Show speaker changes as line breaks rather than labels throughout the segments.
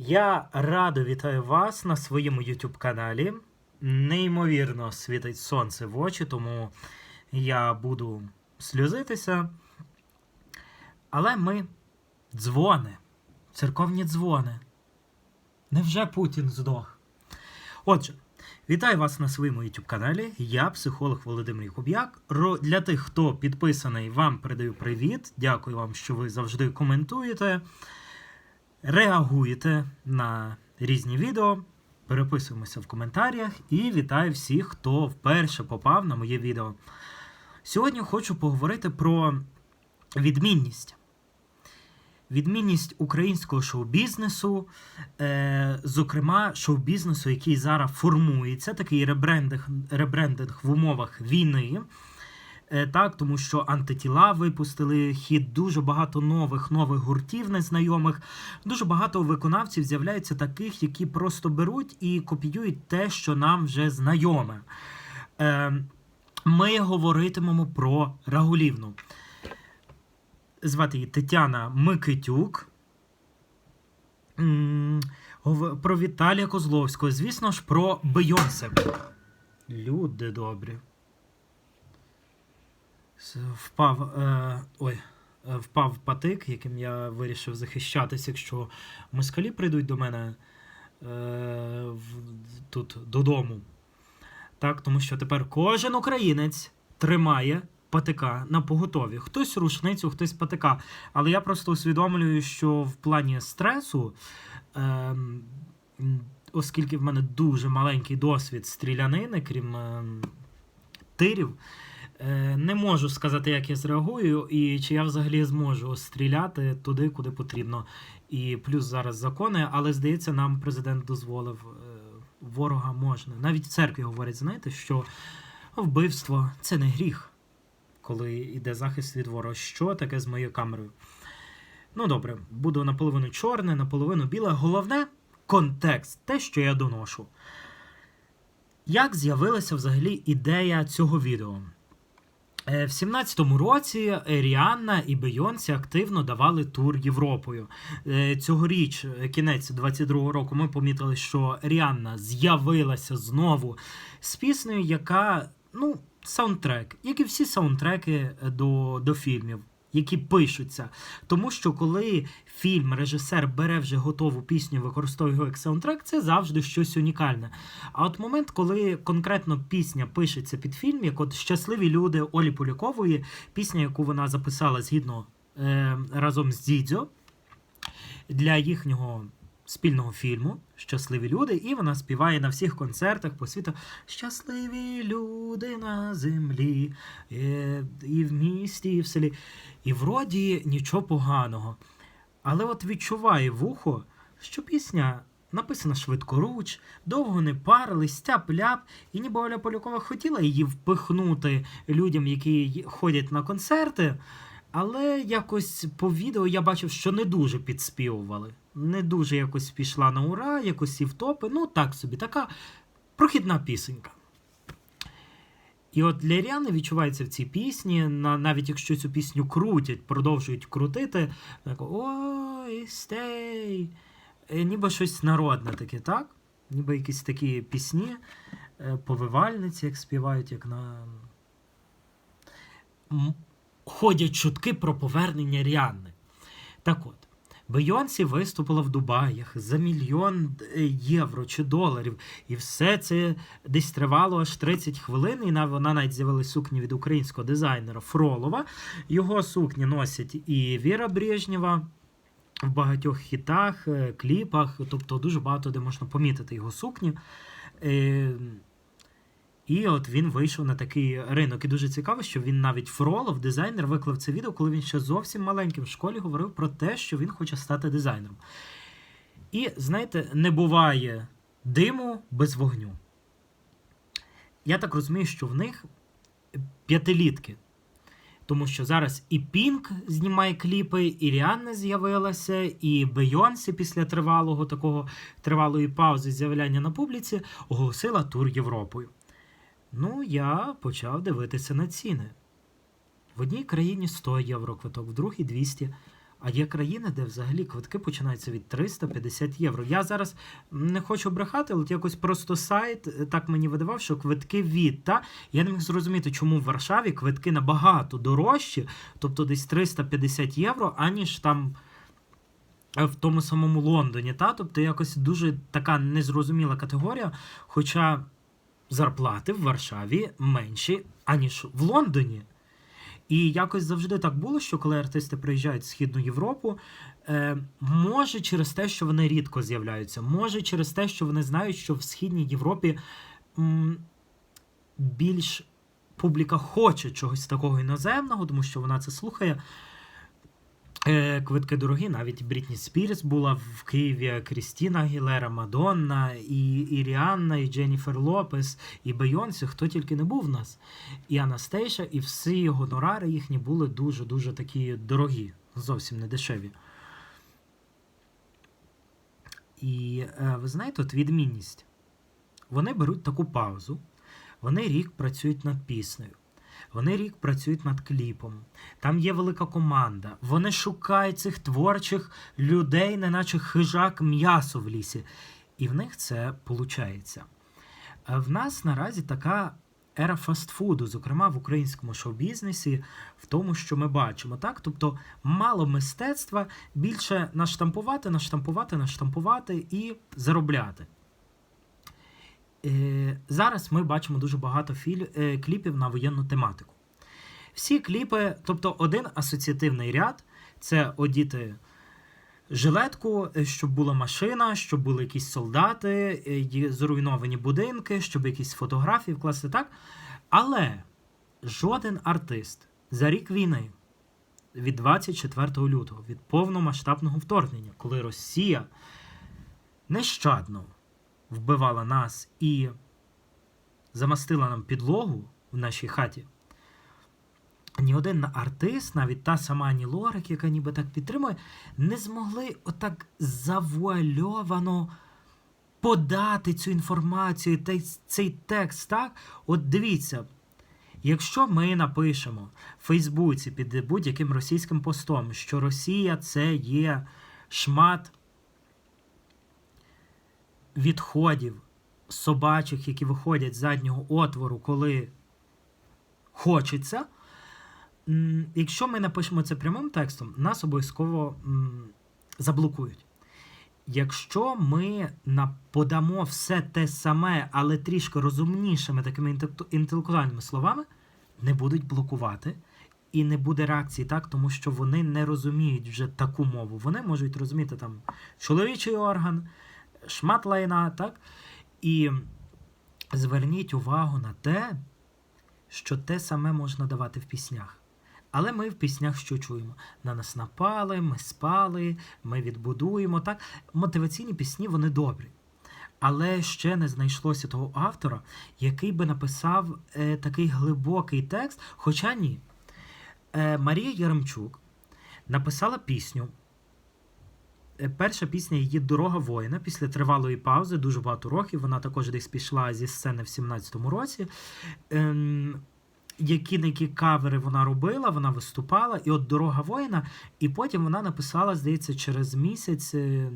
Я радо вітаю вас на своєму YouTube каналі. Неймовірно світить сонце в очі, тому я буду сльозитися. Але ми дзвони, церковні дзвони. Невже Путін здох? Отже, вітаю вас на своєму YouTube каналі. Я психолог Володимир Якуб'як. Для тих, хто підписаний, вам передаю привіт. Дякую вам, що ви завжди коментуєте реагуєте на різні відео, переписуємося в коментарях і вітаю всіх, хто вперше попав на моє відео. Сьогодні хочу поговорити про відмінність. Відмінність українського шоу-бізнесу, е, зокрема, шоу-бізнесу, який зараз формується, такий ребрендинг, ребрендинг в умовах війни. Е, Так, тому що антитіла випустили хід дуже багато нових нових гуртів незнайомих. Дуже багато виконавців з'являється таких, які просто беруть і копіюють те, що нам вже знайоме. Е, Ми говоритимемо про Рагулівну. Звати її Тетяна Микитюк. Про Віталія Козловського. Звісно ж, про Бейонсе. Люди добрі. Впав. Е, ой. е, Впав патик, яким я вирішив захищатися, якщо москалі прийдуть до мене е, тут додому. Так, тому що тепер кожен українець тримає патика на поготові. Хтось рушницю, хтось патика. Але я просто усвідомлюю, що в плані стресу, е, оскільки в мене дуже маленький досвід стрілянини, крім е, тирів. Е, Не можу сказати, як я зреагую, і чи я взагалі зможу стріляти туди, куди потрібно. І плюс зараз закони, але здається, нам президент дозволив е, ворога можна. Навіть в церкві говорять, знаєте, що вбивство це не гріх, коли йде захист від ворога. Що таке з моєю камерою? Ну добре, буду наполовину чорне, наполовину біле. Головне контекст, те, що я доношу. Як з'явилася взагалі ідея цього відео? Е, В 17-му році Ріанна і Бейонсі активно давали тур Європою. Е, Цьогоріч, е, кінець 22-го року, ми помітили, що Ріанна з'явилася знову з піснею, яка, ну, саундтрек, як і всі саундтреки до, до фільмів. Які пишуться, тому що коли фільм режисер бере вже готову пісню, використовує як саундтрек, це завжди щось унікальне. А от момент, коли конкретно пісня пишеться під фільм, як от щасливі люди Олі Полякової, пісня, яку вона записала згідно е, разом з Дідзьо для їхнього спільного фільму Щасливі люди, і вона співає на всіх концертах по світу Щасливі люди на землі, е, і в місті, і в селі. І вроді нічого поганого. Але от відчуває вухо, що пісня написана швидкоруч, довго не парились, тяп-ляп, і ніби Оля Полякова хотіла її впихнути людям, які ходять на концерти. Але якось по відео я бачив, що не дуже підспівували. Не дуже якось пішла на ура, якось і в топи. Ну, так собі, така прохідна пісенька. І от для Ріани відчувається в цій пісні, навіть якщо цю пісню крутять, продовжують крутити, так ой, стей. Е, Ніби щось народне таке, так? Ніби якісь такі пісні, е, повивальниці, як співають, як на. Ходять чутки про повернення Ріанни. Так от, Бейонсі виступила в Дубаях за мільйон е, євро чи доларів, і все це десь тривало аж 30 хвилин. І вона навіть з'явилась сукні від українського дизайнера Фролова. Його сукні носять і Віра Брежнєва в багатьох хітах, е, кліпах, тобто дуже багато де можна помітити його сукні. І от він вийшов на такий ринок. І дуже цікаво, що він навіть Фролов, дизайнер, виклав це відео, коли він ще зовсім маленьким в школі говорив про те, що він хоче стати дизайнером. І знаєте, не буває диму без вогню. Я так розумію, що в них п'ятилітки. Тому що зараз і Пінк знімає кліпи, і Ріанна з'явилася, і Бейонсі після тривалого такого тривалої паузи з'являння на публіці оголосила тур Європою. Ну, я почав дивитися на ціни. В одній країні 100 євро квиток, в другій 200, А є країни, де взагалі квитки починаються від 350 євро. Я зараз не хочу брехати, але якось просто сайт е, так мені видавав, що квитки від. Та? Я не міг зрозуміти, чому в Варшаві квитки набагато дорожчі, тобто десь 350 євро, аніж там е, в тому самому Лондоні. Та? Тобто якось дуже така незрозуміла категорія. Хоча зарплати в Варшаві менші, аніж в Лондоні. І якось завжди так було, що коли артисти приїжджають в Східну Європу, е, може через те, що вони рідко з'являються, може через те, що вони знають, що в Східній Європі м, більш публіка хоче чогось такого іноземного, тому що вона це слухає. Е, Квитки дорогі, навіть Брітні Спірс була в Києві, Крістіна Гілера, Мадонна, і, і Ріанна, і Дженніфер Лопес, і Бейонсі, хто тільки не був в нас, і Анастейша, і всі гонорари їхні були дуже-дуже такі дорогі, зовсім не дешеві. І е, ви знаєте, от відмінність. Вони беруть таку паузу, вони рік працюють над піснею. Вони рік працюють над кліпом. Там є велика команда. Вони шукають цих творчих людей, неначе хижак м'ясо в лісі. І в них це виходить. В нас наразі така ера фастфуду, зокрема в українському шоу-бізнесі, в тому, що ми бачимо. Так? Тобто мало мистецтва, більше наштампувати, наштампувати, наштампувати і заробляти. Е, Зараз ми бачимо дуже багато е, кліпів на воєнну тематику. Всі кліпи, тобто один асоціативний ряд це одіти жилетку, е, щоб була машина, щоб були якісь солдати, зруйновані будинки, щоб якісь фотографії вкласти так. Але жоден артист за рік війни від 24 лютого, від повномасштабного вторгнення, коли Росія нещадно вбивала нас і замастила нам підлогу в нашій хаті. Ні один артист, навіть та сама Ані Лорак, яка ніби так підтримує, не змогли отак завуальовано подати цю інформацію, цей текст. так? От дивіться, якщо ми напишемо в Фейсбуці під будь-яким російським постом, що Росія це є шмат відходів собачих, які виходять з заднього отвору, коли хочеться. Якщо ми напишемо це прямим текстом, нас обов'язково заблокують. Якщо ми подамо все те саме, але трішки розумнішими такими інтелектуальними словами, не будуть блокувати і не буде реакції так, тому що вони не розуміють вже таку мову. Вони можуть розуміти там чоловічий орган, шмат лайна, так? І зверніть увагу на те, що те саме можна давати в піснях. Але ми в піснях що чуємо? На нас напали, ми спали, ми відбудуємо. Так? Мотиваційні пісні вони добрі. Але ще не знайшлося того автора, який би написав е, такий глибокий текст. Хоча ні. Е, Марія Яремчук написала пісню. Е, Перша пісня її Дорога воїна після тривалої паузи, дуже багато років. Вона також десь пішла зі сцени в 17-му році. Ем, які на які кавери вона робила, вона виступала, і от Дорога воїна, і потім вона написала, здається, через місяць. е,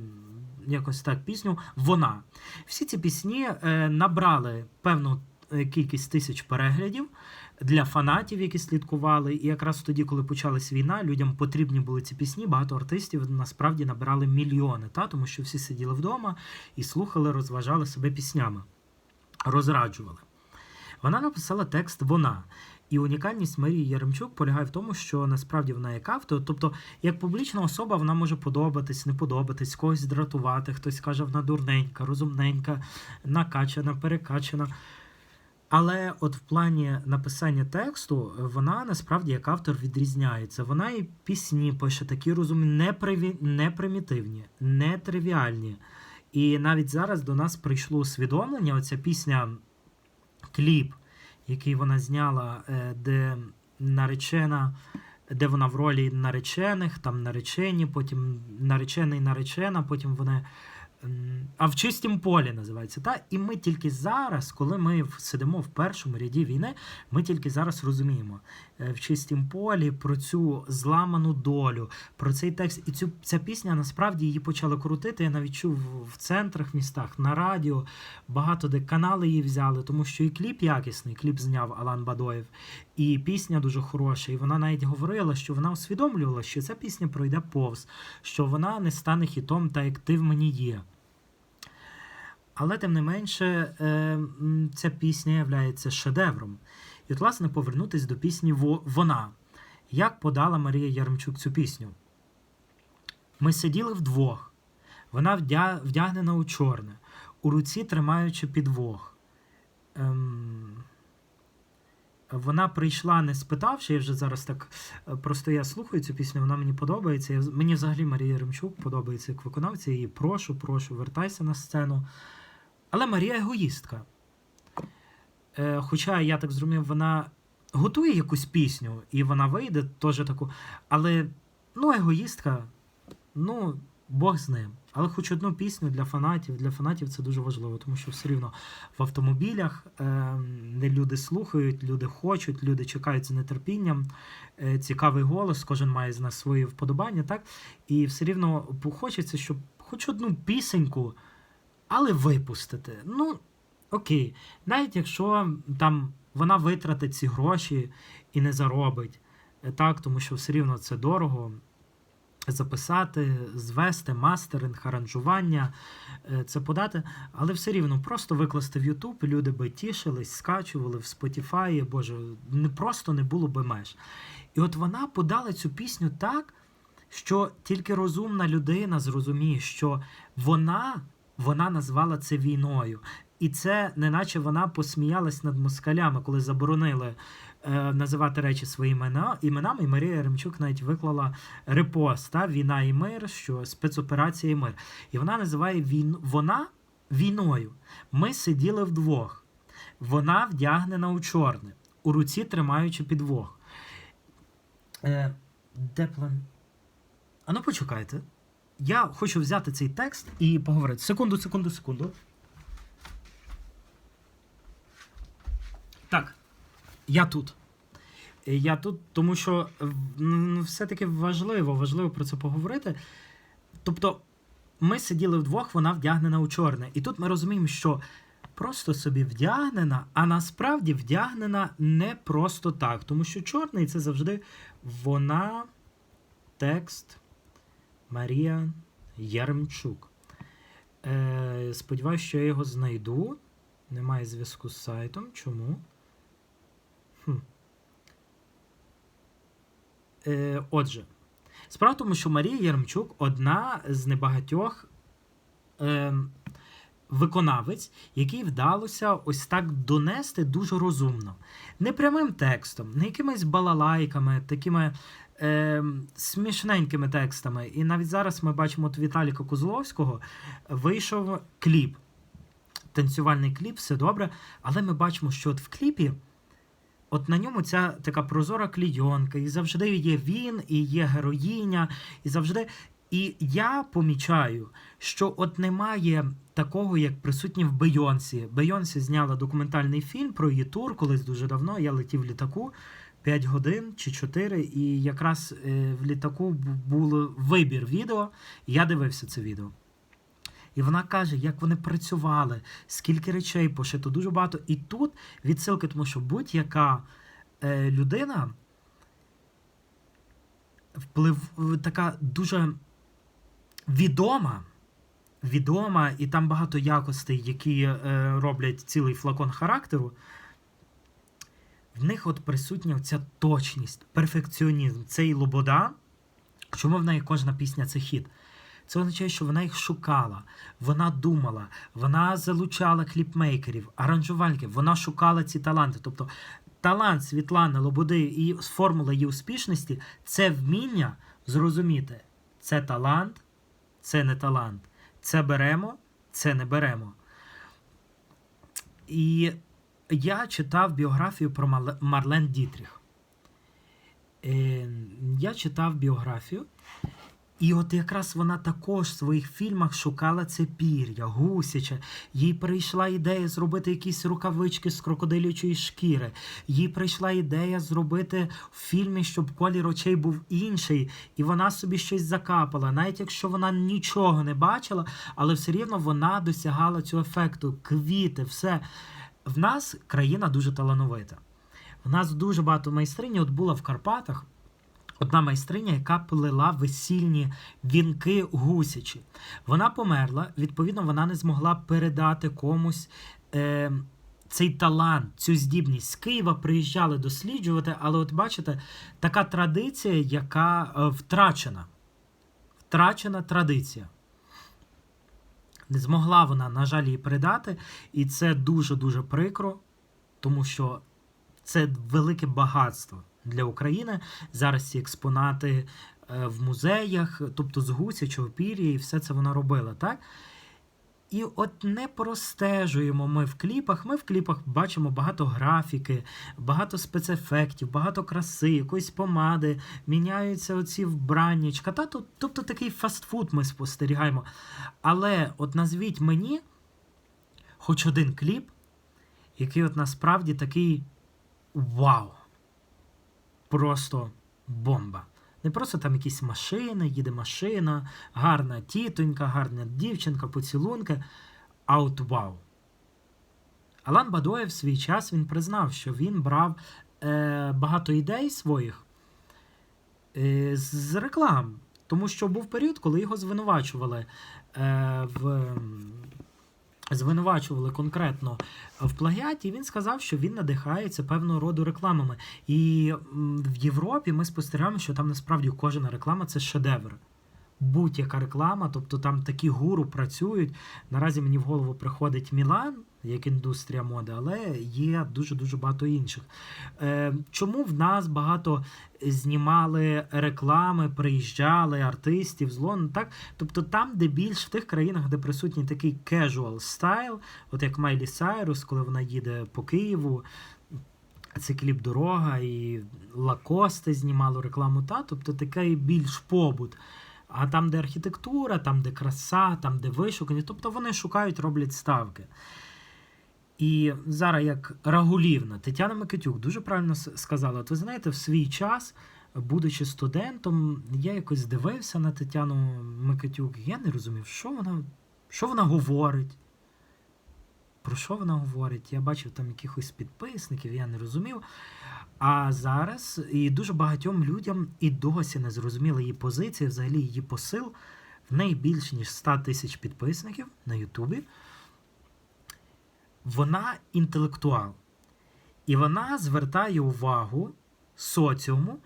Якось так пісню Вона. Всі ці пісні е, набрали певну кількість тисяч переглядів для фанатів, які слідкували. І якраз тоді, коли почалась війна, людям потрібні були ці пісні. Багато артистів насправді набирали мільйони, та? тому що всі сиділи вдома і слухали, розважали себе піснями, розраджували. Вона написала текст Вона. І унікальність Марії Яремчук полягає в тому, що насправді вона як автор, тобто як публічна особа вона може подобатись, не подобатись, когось здратувати, хтось каже, вона дурненька, розумненька, накачана, перекачана. Але от в плані написання тексту вона насправді як автор відрізняється. Вона і пісні пише такі розумні, не, приві... не примітивні, не тривіальні. І навіть зараз до нас прийшло усвідомлення, оця пісня кліп, який вона зняла, е, де наречена, де вона в ролі наречених, там наречені, потім наречений наречена, потім вони А в чистім полі називається. Та? І ми тільки зараз, коли ми сидимо в першому ряді війни, ми тільки зараз розуміємо е, в чистім полі про цю зламану долю, про цей текст. І цю ця пісня насправді її почали крутити. Я навіть чув в центрах, містах, на радіо. Багато де канали її взяли, тому що і кліп якісний, кліп зняв Алан Бадоєв, і пісня дуже хороша. І вона навіть говорила, що вона усвідомлювала, що ця пісня пройде повз, що вона не стане хітом, так як ти в мені є. Але тим не менше, е, ця пісня є шедевром. І от, власне, повернутись до пісні Вона. Як подала Марія Яремчук цю пісню? Ми сиділи вдвох. Вона вдягнена у чорне, у руці тримаючи підвох. Ем... Вона прийшла, не спитавши, я вже зараз так е, просто я слухаю цю пісню, вона мені подобається. Мені взагалі Марія Ремчук подобається як виконавця. Я її прошу, прошу, вертайся на сцену. Але Марія егоїстка. Е, хоча, я так зрозумів, вона готує якусь пісню, і вона вийде теж таку. Але ну, егоїстка, ну, Бог з ним. Але хоч одну пісню для фанатів. Для фанатів це дуже важливо, тому що все рівно в автомобілях е, люди слухають, люди хочуть, люди чекають з нетерпінням. Е, цікавий голос, кожен має з нас свої вподобання, так? І все рівно хочеться, щоб хоч одну пісеньку, але випустити. Ну, окей. Навіть якщо там вона витратить ці гроші і не заробить, е, так, тому що все рівно це дорого. Записати, звести мастеринг, аранжування, е, це подати, але все рівно просто викласти в YouTube, люди би тішились, скачували в Spotify, боже, не просто не було би меж. І от вона подала цю пісню так, що тільки розумна людина зрозуміє, що вона, вона назвала це війною. І це неначе вона посміялась над москалями, коли заборонили е, називати речі своїми іменами. І Марія Ремчук навіть виклала репост Війна і мир, що спецоперація і мир. І вона називає він, вона війною. Ми сиділи вдвох. Вона вдягнена у чорне, у руці тримаючи підвох. Е, де план? А ну почекайте. Я хочу взяти цей текст і поговорити. Секунду, секунду, секунду. Так. Я тут. Я тут, тому що е, ну, все-таки важливо, важливо про це поговорити. Тобто, ми сиділи вдвох, вона вдягнена у чорне. І тут ми розуміємо, що просто собі вдягнена, а насправді вдягнена не просто так. Тому що чорний це завжди вона, текст Марія Яремчук. Е, сподіваюсь, що я його знайду. Немає зв'язку з сайтом. Чому? Хм. Е, отже, справа в тому, що Марія Яремчук одна з небагатьох е, виконавець, якій вдалося ось так донести дуже розумно. Не прямим текстом, не якимись балалайками, такими е, смішненькими текстами. І навіть зараз ми бачимо от Віталіка Козловського вийшов кліп. Танцювальний кліп, все добре, але ми бачимо, що от в кліпі. От на ньому ця така прозора клійонка, і завжди є він, і є героїня, і завжди. І я помічаю, що от немає такого, як присутнє в Бейонсі. Бейонсі зняла документальний фільм про її тур колись дуже давно. Я летів в літаку 5 годин чи 4, і якраз е, в літаку був вибір відео, і я дивився це відео. І вона каже, як вони працювали, скільки речей пошито, дуже багато. І тут відсилки, тому що будь-яка е, людина вплив така дуже відома, відома, і там багато якостей, які е, роблять цілий флакон характеру. В них от присутня ця точність, перфекціонізм, цей лобода. Чому в неї кожна пісня це хіт? Це означає, що вона їх шукала, вона думала, вона залучала кліпмейкерів, аранжувальників, вона шукала ці таланти. Тобто талант Світлани Лободи і формула її успішності це вміння зрозуміти, це талант, це не талант. Це беремо, це не беремо. І я читав біографію про Марлен Дітріх. Е, Я читав біографію. І от якраз вона також в своїх фільмах шукала це пір'я, гусяче. Їй прийшла ідея зробити якісь рукавички з крокодилячої шкіри. Їй прийшла ідея зробити в фільмі, щоб колір очей був інший, і вона собі щось закапала. Навіть якщо вона нічого не бачила, але все рівно вона досягала цього ефекту. Квіти, все. В нас країна дуже талановита. В нас дуже багато майстрині. От була в Карпатах одна майстриня, яка плела весільні вінки гусячі. Вона померла, відповідно, вона не змогла передати комусь. Е, цей талант, цю здібність з Києва приїжджали досліджувати, але от бачите, така традиція, яка е, втрачена. Втрачена традиція. Не змогла вона, на жаль, її передати, і це дуже-дуже прикро, тому що це велике багатство для України. Зараз ці експонати е, в музеях, тобто з Гуся, пір'я, і все це вона робила, так? І от не простежуємо ми в кліпах. Ми в кліпах бачимо багато графіки, багато спецефектів, багато краси, якоїсь помади, міняються оці вбраннячка. Та, то- тобто такий фастфуд ми спостерігаємо. Але от назвіть мені хоч один кліп, який от насправді такий вау. Просто бомба. Не просто там якісь машини, їде машина, гарна тітонька, гарна дівчинка, поцілунки. А от вау. Алан Бадоєв в свій час він признав, що він брав е, багато ідей своїх е, з- реклам. Тому що був період, коли його звинувачували е, в. Звинувачували конкретно в плагіаті, він сказав, що він надихається певного роду рекламами. І в Європі ми спостерігаємо, що там насправді кожна реклама це шедевр. Будь-яка реклама, тобто там такі гуру працюють. Наразі мені в голову приходить Мілан як індустрія моди, але є дуже-дуже багато інших. Е, чому в нас багато знімали реклами, приїжджали артистів з Лондона, так? Тобто там, де більш в тих країнах, де присутній такий casual стайл, от як Майлі Сайрус, коли вона їде по Києву, це кліп дорога і Лакосте знімало рекламу, та, тобто такий більш побут. А там, де архітектура, там, де краса, там, де вишукані, тобто вони шукають, роблять ставки. І зараз, як Рагулівна, Тетяна Микитюк дуже правильно сказала: от ви знаєте, в свій час, будучи студентом, я якось дивився на Тетяну Микитюк, я не розумів, що вона, що вона говорить. Про що вона говорить? Я бачив там якихось підписників, я не розумів. А зараз і дуже багатьом людям і досі не зрозуміла її позиція, взагалі її посил. В неї більш ніж 100 тисяч підписників на Ютубі. Вона інтелектуал. І вона звертає увагу соціуму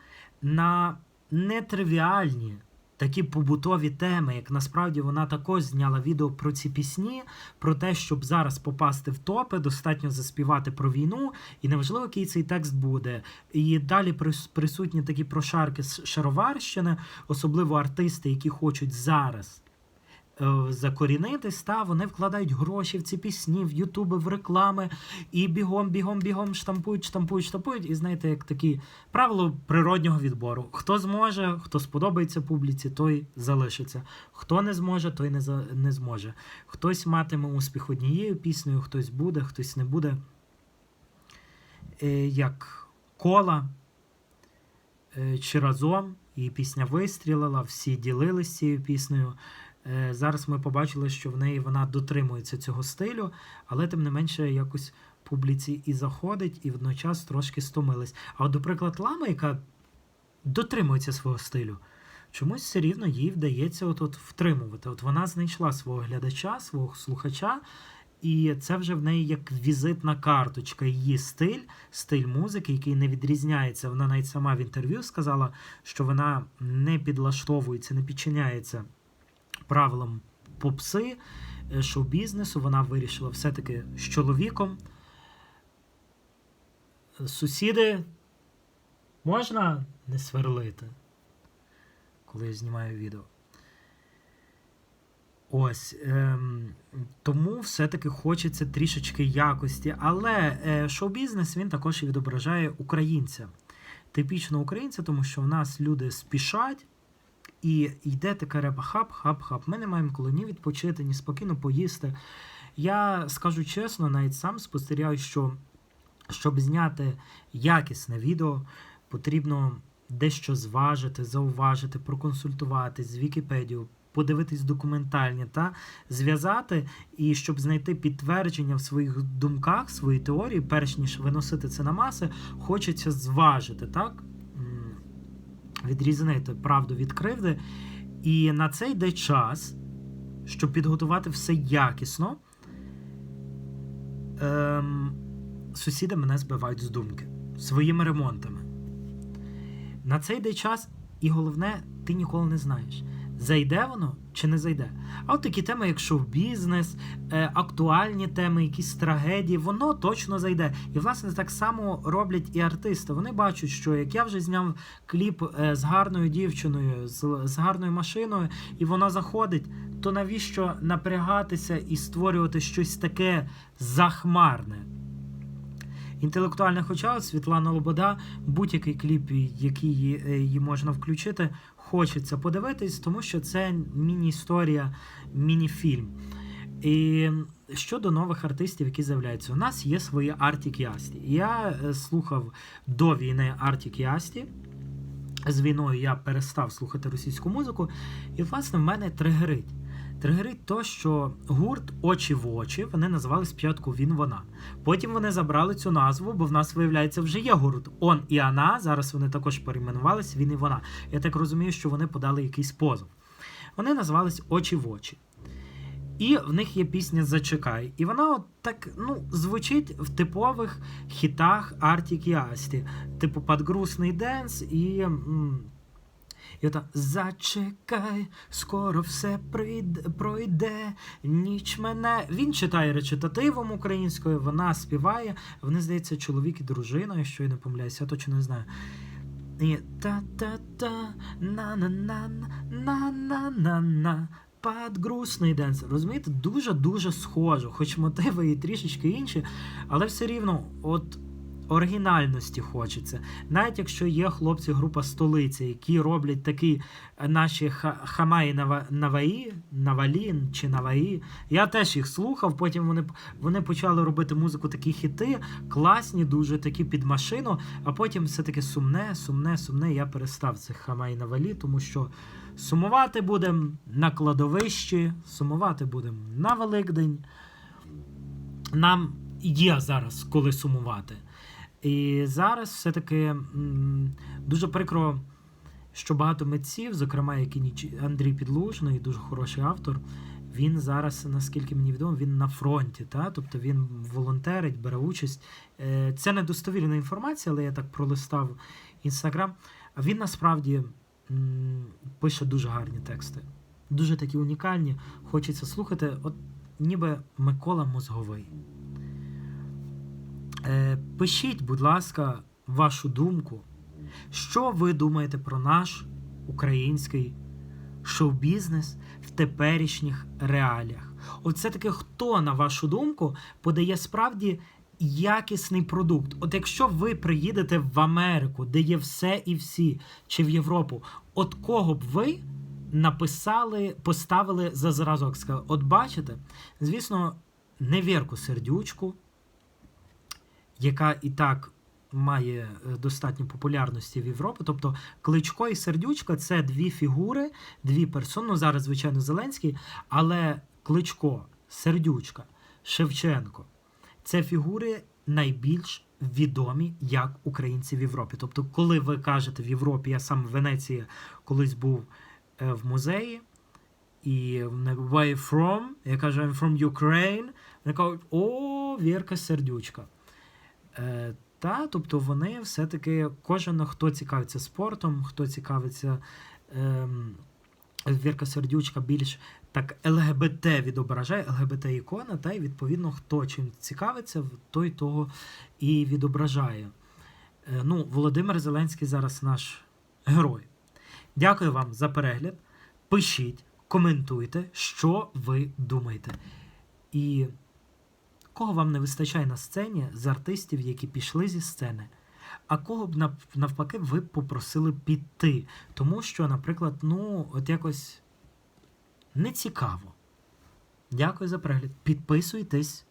на нетривіальні такі побутові теми, як насправді вона також зняла відео про ці пісні, про те, щоб зараз попасти в топи, достатньо заспівати про війну, і неважливо, який цей текст буде. І далі прис- присутні такі прошарки з Шароварщини, особливо артисти, які хочуть зараз закорінитись, та вони вкладають гроші в ці пісні, в Ютуби, в реклами, і бігом, бігом, бігом штампують, штампують, штампують. І знаєте, як такі правило природнього відбору. Хто зможе, хто сподобається публіці, той залишиться. Хто не зможе, той не, за, не зможе. Хтось матиме успіх однією піснею, хтось буде, хтось не буде. Е, як кола е, чи разом. Її пісня вистрілила, всі ділилися цією піснею. Е, Зараз ми побачили, що в неї вона дотримується цього стилю, але тим не менше якось публіці і заходить, і водночас трошки стомилась. А от, до приклад, лама, яка дотримується свого стилю, чомусь все рівно їй вдається от, от втримувати. От вона знайшла свого глядача, свого слухача, і це вже в неї як візитна карточка, її стиль, стиль музики, який не відрізняється. Вона навіть сама в інтерв'ю сказала, що вона не підлаштовується, не підчиняється правилам попси, е, шоу-бізнесу. Вона вирішила все-таки з чоловіком. Сусіди можна не сверлити, коли я знімаю відео. Ось. Ем, тому все-таки хочеться трішечки якості. Але е, шоу-бізнес він також і відображає українця. Типічно українця, тому що в нас люди спішать і йде така реба хап, хап, хап. Ми не маємо коли ні відпочити, ні спокійно поїсти. Я скажу чесно, навіть сам спостерігаю, що щоб зняти якісне відео, потрібно дещо зважити, зауважити, проконсультуватись з Вікіпедією, подивитись документальні та зв'язати, і щоб знайти підтвердження в своїх думках, своїй теорії, перш ніж виносити це на маси, хочеться зважити, так? Відрізнити правду від кривди. І на це йде час, щоб підготувати все якісно. Ем, сусіди мене збивають з думки своїми ремонтами. На це йде час, і головне, ти ніколи не знаєш, зайде воно чи не зайде. А от такі теми, як шоу-бізнес, е, актуальні теми, якісь трагедії, воно точно зайде. І, власне, так само роблять і артисти. Вони бачать, що як я вже зняв кліп е, з гарною дівчиною, з, з гарною машиною, і вона заходить, то навіщо напрягатися і створювати щось таке захмарне? Інтелектуальне хоча Світлана Лобода, будь-який кліп, який її, е, можна включити, хочеться подивитись, тому що це міні-історія, міні-фільм. І щодо нових артистів, які з'являються, у нас є свої Артік Ясті. Я е, слухав до війни Артік Ясті. З війною я перестав слухати російську музику, і, власне, в мене тригерить. Тригерить то, що гурт очі в очі вони називали спочатку він вона. Потім вони забрали цю назву, бо в нас, виявляється, вже є гурт Он і Ана. Зараз вони також перейменувалися він і вона. Я так розумію, що вони подали якийсь позов. Вони називались Очі в очі. І в них є пісня Зачекай. І вона от так ну, звучить в типових хітах Артік і Асті. Типу «Подгрузний денс і. м, і ота Зачекай, скоро все прийде, пройде, ніч мене. Він читає речитативом українською, вона співає. Вони, здається, чоловік і дружина, якщо я не помиляюся, я точно не знаю. І та-та-та, на-на-на, на-на-на-на. Подгрузний денс. Розумієте, дуже-дуже схоже, хоч мотиви і трішечки інші, але все рівно, от оригінальності хочеться. Навіть якщо є хлопці група столиця, які роблять такі е, наші хамаї нава- наваї, навалін чи наваї. Я теж їх слухав. Потім вони вони почали робити музику, такі хіти, класні, дуже такі під машину. А потім все таки сумне, сумне, сумне. Я перестав цих хамаї навалі, тому що сумувати будемо на кладовищі, сумувати будемо на Великдень. Нам є зараз коли сумувати. І зараз все-таки дуже прикро, що багато митців, зокрема, як і Андрій Підлужний, дуже хороший автор. Він зараз, наскільки мені відомо, він на фронті, та? тобто він волонтерить, бере участь. Е, Це недостовірна інформація, але я так пролистав інстаграм. А він насправді пише дуже гарні тексти, дуже такі унікальні. Хочеться слухати, от ніби Микола Мозговий. Е, Пишіть, будь ласка, вашу думку. Що ви думаєте про наш український шоу-бізнес в теперішніх реаліях? От все-таки хто, на вашу думку, подає справді якісний продукт? От якщо ви приїдете в Америку, де є все і всі, чи в Європу, от кого б ви написали, поставили за зразок? Сказали, от бачите, звісно, не Вірку Сердючку, яка і так має е, достатньо популярності в Європі. Тобто Кличко і Сердючка це дві фігури, дві персони. Ну, зараз, звичайно, Зеленський, але Кличко, Сердючка, Шевченко це фігури найбільш відомі як українці в Європі. Тобто, коли ви кажете в Європі, я сам в Венеції колись був е, в музеї. І where from? Я кажу, I'm from Ukraine. Вони кажуть, о, Вірка Сердючка. Е, та, тобто вони все-таки, кожен, хто цікавиться спортом, хто цікавиться ем, Вірка Сердючка більш так ЛГБТ відображає, ЛГБТ-ікона, та й відповідно, хто чим цікавиться, той того і відображає. Е, ну, Володимир Зеленський зараз наш герой. Дякую вам за перегляд. Пишіть, коментуйте, що ви думаєте. І кого вам не вистачає на сцені з артистів, які пішли зі сцени, а кого б навпаки ви б попросили піти. Тому що, наприклад, ну, от якось не цікаво. Дякую за перегляд. Підписуйтесь.